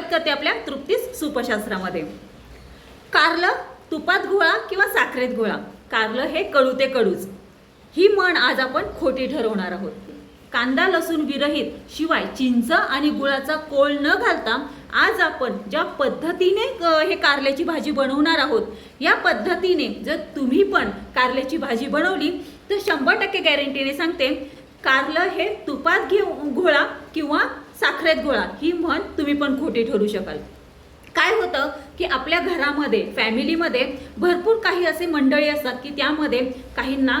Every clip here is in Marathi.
स्वागत करते आपल्या तृप्तीस सुपशास्त्रामध्ये. कारलं तुपात घोळा किंवा साखरेत घोळा कारलं हे कडू ते कडूच ही म्हण आज आपण खोटी ठरवणार आहोत. कांदा लसूण विरहित शिवाय चिंच आणि गुळाचा कोळ न घालता आज आपण ज्या पद्धतीने हे कारल्याची भाजी बनवणार आहोत या पद्धतीने जर तुम्ही पण कारल्याची भाजी बनवली तर शंभर टक्के गॅरंटीने सांगते कारलं हे तुपात घेऊ घोळा किंवा साखरेत गोळा. ही म्हण तुम्ही पण खोटी ठरू शकाल. काय होतं की आपल्या घरामध्ये फॅमिलीमध्ये भरपूर काही असे मंडळी असतात की त्यामध्ये काहींना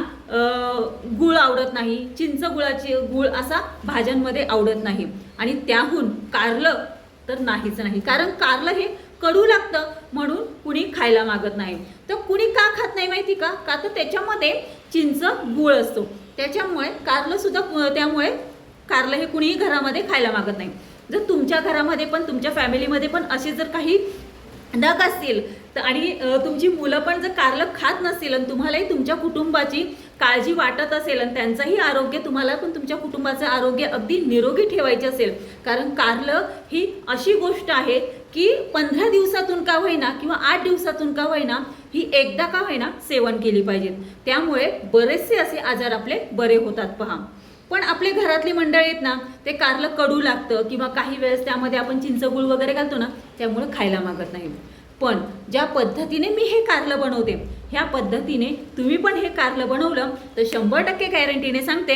गुळ आवडत नाही चिंच गुळाची गुळ असा भाज्यांमध्ये आवडत नाही. आणि त्याहून कारलं तर नाहीच नाही. कारण कारलं हे कडू लागतं म्हणून कुणी खायला मागत नाही. तर कुणी का खात नाही माहिती का? का तर त्याच्यामध्ये चिंच गुळ असतो. त्याच्यामुळे कारलं सुद्धा त्यामुळे कारलं हे कुणीही घरामध्ये खायला मागत नाही. जर तुमच्या घरामध्ये पण तुमच्या फॅमिलीमध्ये पण असे जर काही नग असतील तर आणि तुमची मुलं पण जर कारलं खात नसतील आणि तुम्हालाही तुमच्या कुटुंबाची काळजी वाटत असेल आणि त्यांचंही आरोग्य तुम्हाला पण तुमच्या कुटुंबाचं आरोग्य अगदी निरोगी ठेवायचे असेल कारण कारलं ही अशी गोष्ट आहे की पंधरा दिवसातून का होईना किंवा आठ दिवसातून का होईना ही एकदा का होईना सेवन केली पाहिजेत. त्यामुळे बरेचसे असे आजार आपले बरे होतात पहा. पण आपले घरातली मंडळी आहेत ना ते कारलं कडू लागतं किंवा काही वेळेस त्यामध्ये आपण चिंचगुळ वगैरे घालतो ना त्यामुळे खायला मागत नाही. पण ज्या पद्धतीने मी हे कारलं बनवते ह्या पद्धतीने तुम्ही पण हे कारलं बनवलं तर शंभर टक्के गॅरंटीने सांगते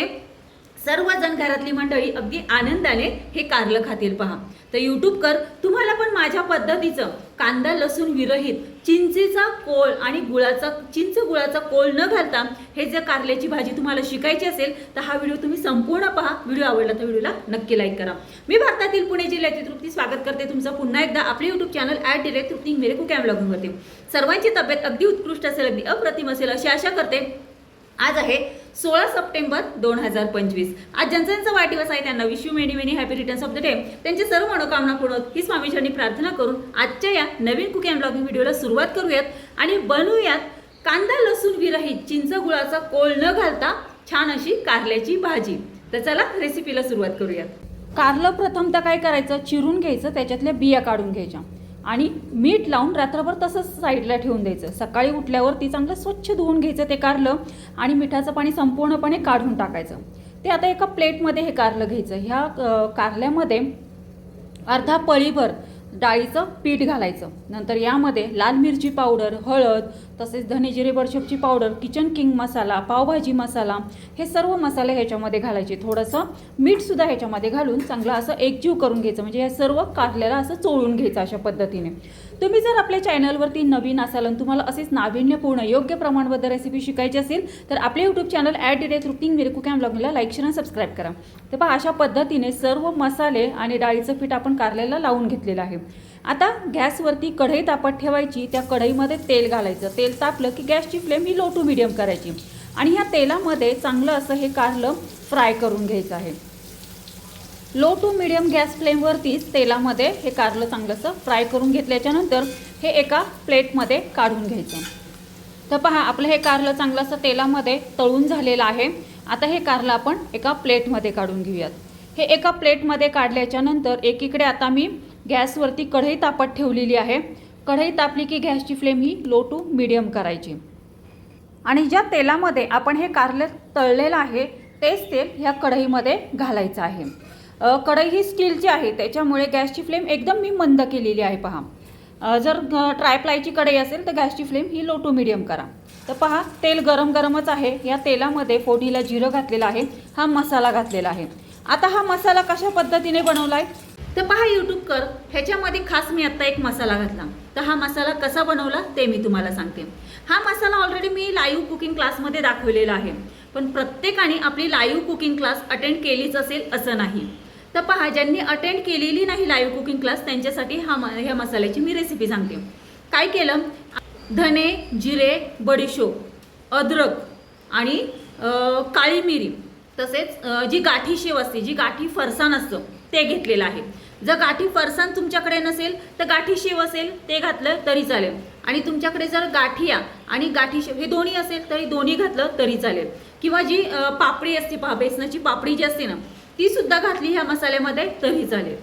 सर्वजण घरातली मंडळी अगदी आनंदाने हे कारलं खातील पहा. तर यूट्यूब कर तुम्हाला पण माझ्या पद्धतीचं कांदा लसूण विरहित चिंचेचा कोळ आणि गुळाचा चिंच गुळाचा कोळ न घालता हे जर कारल्याची भाजी तुम्हाला शिकायची असेल तर हा व्हिडिओ तुम्ही संपूर्ण पहा. व्हिडिओ आवडला तर व्हिडिओला नक्की लाईक करा. मी भारतातील पुणे जिल्ह्यातील तृप्ती स्वागत करते तुमचं. पुन्हा एकदा आपले YouTube channel at direct Trupti मेरे कॅम ब्लॉगिंग करते सर्वांची तब्येत अगदी उत्कृष्ट असेल अगदी अप्रतिम असेल अशी आशा करते. आज आहे सोळा सप्टेंबर दोन हजार पंचवीस. आज ज्यांचा वाढदिवस आहे त्यांना wish you many many happy returns of the day त्यांची सर्व मनोकामना पूर्ण ही स्वामीजींनी प्रार्थना करून आजच्या या नवीन कुकी अँड ब्लॉगिंग व्हिडिओला सुरुवात करूयात. आणि बनवूयात कांदा लसूण विरहित चिंच गुळाचा कोळ न घालता छान अशी कारल्याची भाजी. तर चला रेसिपीला सुरुवात करूयात. कारलं प्रथमतः काय करायचं? चिरून घ्यायचं त्याच्यातल्या बिया काढून घ्यायच्या. आणि मीठ लावून रात्रभर तसंच साईडला ठेवून द्यायचं. सकाळी उठल्यावर ती चांगलं स्वच्छ धुवून घ्यायचं ते कारलं आणि मिठाचं पाणी संपूर्णपणे काढून टाकायचं. ते आता एका प्लेटमध्ये हे कारलं घ्यायचं. ह्या कारल्यामध्ये अर्धा पळीभर डाळीचं पीठ घालायचं. नंतर यामध्ये लाल मिरची पावडर हळद तसेच धने जिरे बडशेपची पावडर किचन किंग मसाला पावभाजी मसाला हे सर्व मसाले ह्याच्यामध्ये घालायचे. थोडंसं मीठसुद्धा ह्याच्यामध्ये घालून चांगलं असं एकजीव करून घ्यायचं. म्हणजे हे सर्व कारल्याला असं चोळून घ्यायचं अशा पद्धतीने. तुम्ही जर आपल्या चॅनलवरती नवीन असाल आणि तुम्हाला असेच नाविन्यपूर्ण योग्य प्रमाणबद्ध रेसिपी शिकायची असेल तर आपले YouTube channel at direct routine मिरकू cam ब्लॉगला लाईक शेअर आणि सबस्क्राईब करा. तर पहा अशा पद्धतीने सर्व मसाले आणि डाळीचं पीठ आपण कारल्याला लावून घेतलेलं आहे. आता गॅसवरती कढई तापत ठेवायची त्या कढईमध्ये तेल घालायचं. तेल तापलं की गॅसची फ्लेम ही लो टू मिडियम करायची. आणि ह्या तेलामध्ये चांगलं असं हे कारलं फ्राय करून घ्यायचं आहे. लो टू मिडियम गॅस फ्लेमवरतीच तेलामध्ये हे कारलं चांगलंसं फ्राय करून घेतल्याच्यानंतर हे एका प्लेटमध्ये काढून घ्यायचं. तर पहा आपलं हे कारलं चांगलंसं तेलामध्ये तळून झालेलं आहे. आता हे कारलं आपण एका प्लेटमध्ये काढून घेऊयात. हे एका प्लेटमध्ये काढल्याच्यानंतर एकीकडे आता मी गॅसवरती कढई तापत ठेवलेली आहे. कढई तापली की गॅसची फ्लेम ही लो टू मिडियम करायची. आणि ज्या तेलामध्ये आपण हे कारलं तळलेलं आहे तेच तेल ह्या कढईमध्ये घालायचं आहे. कढई ही स्टीलची आहे त्याच्यामुळे गॅसची फ्लेम एकदम मी मंद केलेली आहे पहा. जर ट्रायप्लायची कढई असेल तर गॅसची फ्लेम ही लो टू मिडियम करा. तर पहा तेल गरम गरमच आहे. या तेलामध्ये फोडीला जिरं घातलेलं आहे हा मसाला घातलेला आहे. आता हा मसाला कशा पद्धतीने बनवला आहे तर पहा यूट्यूब कर. ह्याच्यामध्ये खास मी आत्ता एक मसाला घातला. तर हा मसाला कसा बनवला ते मी तुम्हाला सांगते. हा मसाला ऑलरेडी मी लाईव्ह कुकिंग क्लासमध्ये दाखवलेला आहे. पण प्रत्येकाने आपली लाईव्ह कुकिंग क्लास अटेंड केलीच असेल असं नाही. तर पहा ज्यांनी अटेंड केलेली नाही लाईव्ह कुकिंग क्लास त्यांच्यासाठी हा म ह्या मसाल्याची मी रेसिपी सांगते. काय केलं? धने जिरे बडीशोप अद्रक आणि काळी मिरी तसेच जी गाठी शेव असते जी गाठी फरसाण असतं ते घेतलेलं आहे. जर गाठी फरसाण तुमच्याकडे नसेल तर गाठी शेव असेल ते घातलं तरी चालेल. आणि तुमच्याकडे जर गाठिया आणि गाठी शेव हे दोन्ही असेल तरी दोन्ही घातलं तरी चालेल. किंवा जी पापडी असते पहा बेसनाची पापडी जी असते ना ती सुद्धा घातली ह्या मसाल्यामध्ये तरी चालेल.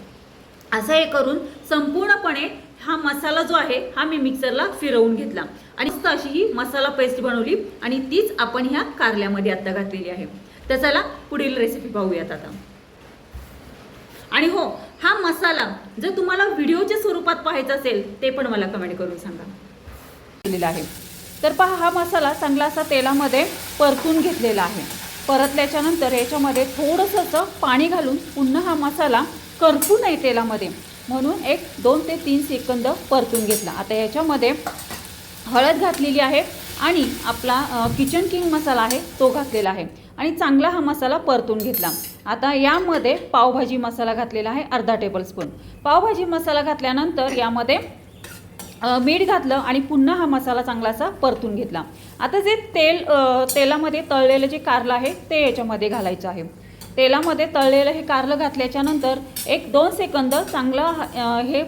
असं हे करून संपूर्णपणे हा मसाला जो आहे हा मी मिक्सरला फिरवून घेतला. आणि मस्त अशी ही मसाला पेस्ट बनवली आणि तीच आपण ह्या कारल्यामध्ये आत्ता घातलेली आहे. तर चला पुढील रेसिपी पाहूयात आता. आणि हो हा मसाला जर तुम्हाला व्हिडिओच्या स्वरूपात पाहायचा असेल ते पण मला कमेंट करून सांगा. केलेला आहे. तर पहा हा मसाला चांगला असा तेलामध्ये परतून घेतलेला आहे. परतल्याच्यानंतर याच्यामध्ये थोडंसं असं पाणी घालून पुन्हा हा मसाला करपू नये तेलामध्ये. म्हणून एक दोन ते तीन सेकंद परतून घेतला. आता याच्यामध्ये हळद घातलेली आहे आणि आपला किचन किंग मसाला आहे तो घातलेला आहे. आणि चांगला हा मसाला परतून घेतला. आता यामध्ये पावभाजी मसाला घातलेला आहे अर्धा टेबलस्पून पावभाजी मसाला घातल्यानंतर यामध्ये मीठ घातलं आणि पुन्हा हा मसाला चांगला असा परतून घेतला. आता जे तेल तेलामध्ये तळलेलं जे कारलं आहे ते याच्यामध्ये घालायचं आहे. तेलामध्ये तळलेलं हे कारलं घातल्याच्यानंतर एक दोन सेकंद चांगलं हे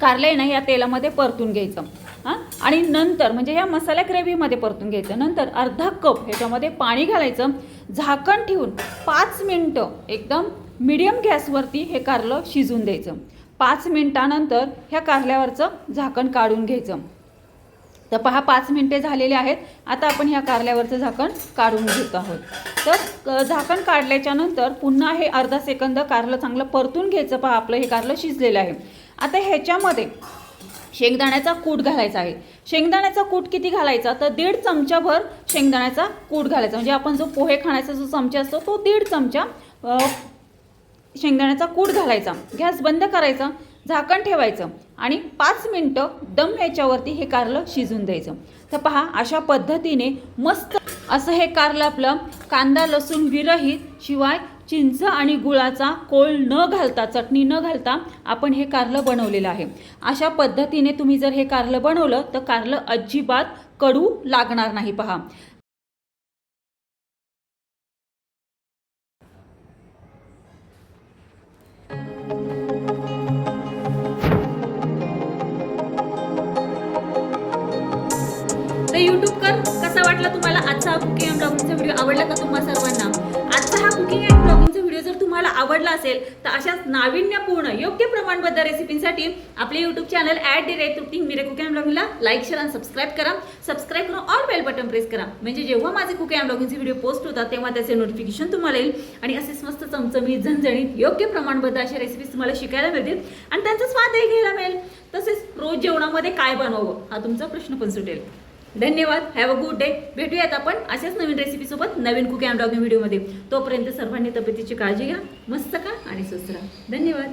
कारलं आहे ना या तेलामध्ये परतून घ्यायचं. हां? आणि नंतर म्हणजे ह्या मसाल्या ग्रेव्हीमध्ये परतून घ्यायचं. नंतर अर्धा कप ह्याच्यामध्ये पाणी घालायचं. झाकण ठेवून पाच मिनटं एकदम मिडियम गॅसवरती हे कारलं शिजून द्यायचं. पाच मिनटानंतर ह्या कारल्यावरचं झाकण काढून घ्यायचं. तर पहा पाच मिनटे झालेले आहेत. आता आपण ह्या कारल्यावरचं झाकण काढून घेत आहोत. तर झाकण काढल्याच्या नंतर पुन्हा हे अर्धा सेकंद कारलं चांगलं परतून घ्यायचं. पहा आपलं हे कारलं शिजलेलं आहे. आता ह्याच्यामध्ये शेंगदाण्याचा कूट घालायचा आहे. शेंगदाण्याचा कूट किती घालायचा? तर दीड चमचाभर शेंगदाण्याचा कूट घालायचा. म्हणजे आपण जो पोहे खाण्याचा जो चमचा असतो तो दीड चमचा शेंगदाण्याचा कूट घालायचा गॅस बंद करायचा झाकण ठेवायचं आणि पाच मिनटं दम याच्यावरती हे कारलं शिजून द्यायचं. तर पहा अशा पद्धतीने मस्त असं हे कारलं आपलं कांदा लसूण विरहित शिवाय चिंच आणि गुळाचा कोळ न घालता चटणी न घालता आपण हे कारलं बनवलेलं आहे. अशा पद्धतीने तुम्ही जर हे कारलं बनवलं तर कारलं अजिबात कडू लागणार नाही पहा. वाटला तुम्हाला आजचा हा कुकिंग अँड ब्लॉगिंगचा व्हिडिओ आवडला का तुम्हा सर्वांना? आजचा हा कुकिंग अँड ब्लॉगिंगचा व्हिडिओ जर तुम्हाला आवडला असेल तर अशाच नाविन्यपूर्ण योग्य प्रमाणबद्ध रेसिपींसाठी आपले YouTube channel at the rate cooking मिरे कुकिंग अँड ब्लॉगिंगला लाईक शेअर आणि सबस्क्राईब करा. सबस्क्राईब करून ऑल बेल बटन प्रेस करा. म्हणजे जेव्हा माझे कुकिंग अँड ब्लॉगिंगचे व्हिडिओ पोस्ट होतात तेव्हा त्याचे नोटिफिकेशन तुम्हाला येईल. आणि असेच मस्त चमचमीत झणझणीत योग्य प्रमाणबद्ध अशा रेसिपीज तुम्हाला शिकायला मिळतील. आणि त्यांचा स्वादही घ्यायला मिळेल. तसेच रोज जेवणामध्ये काय बनवावं हा तुमचा प्रश्न पण सुटेल. धन्यवाद. हॅव अ गुड डे भेटूयात आपण अशाच नवीन रेसिपीसोबत नवीन कुकिंग अँड ब्लॉगिंग व्हिडिओमध्ये तोपर्यंत सर्वांनी तब्येतीची काळजी घ्या मस्त का आणि सुसरा धन्यवाद.